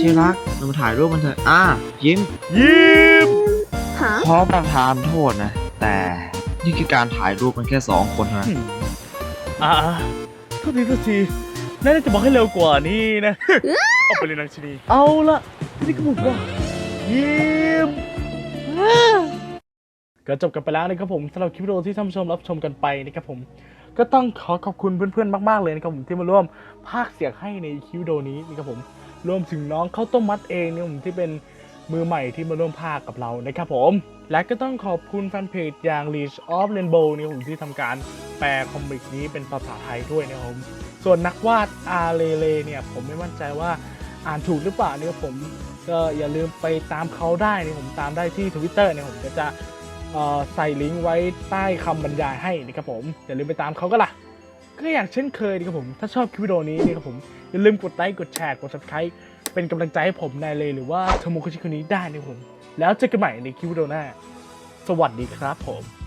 ที่รักเรามาถ่ายรูปมันเถอะอะยิ้ม ยิ้มฮะขอประทานโทษนะ แต่นี่คือการถ่ายรูปมันแค่สองคนเท่านะอ่าทุกทีทุกทีน่าจะบอกให้เร็วกว่านี้นะ เอาไปเลยนางชนี เอาละนี่ก็บอกว่ายิ้มก็จบกันไปแล้วนะครับผมสำหรับคลิปวิดีโอที่ท่านผู้ชมรับชมกันไปนะครับผมก็ต้องขอขอบคุณเพื่อนๆ มากๆ เลยนะครับผมที่มาร่วมภาคเสียงให้ในคลิปวิดีโอนี้นะครับผม รวมถึงน้องข้าวต้มมัดเองเนี่ยผมที่เป็นมือใหม่ที่มาร่วมภาคกับเรานะครับผม และก็ต้องขอบคุณแฟนเพจอย่าง Leash of Rainbow เนี่ยผมที่ทำการแปลคอมิกนี้เป็นภาษาไทยด้วยนะครับผม ส่วนนักวาดอาเลเลเนี่ยผมไม่มั่นใจว่าอ่านถูกหรือเปล่าเนี่ยผมก็อย่าลืมไปตามเขาได้เนี่ยผมตามได้ที่ Twitter เนี่ยผมจะใส่ลิงก์ไว้ใต้คำบรรยายให้นะครับผม อย่าลืมไปตามเขาก็ล่ะ ก็อย่างเช่นเคยนะครับผม ถ้าชอบคลิปวิดีโอนี้นะครับผม อย่าลืมกดไลค์ กดแชร์ กด subscribe เป็นกำลังใจให้ผมนายเลยหรือว่าเทโมคุชิคนนี้ได้นะครับผม แล้วเจอกันใหม่ในคลิปวิดีโอหน้า สวัสดีครับผม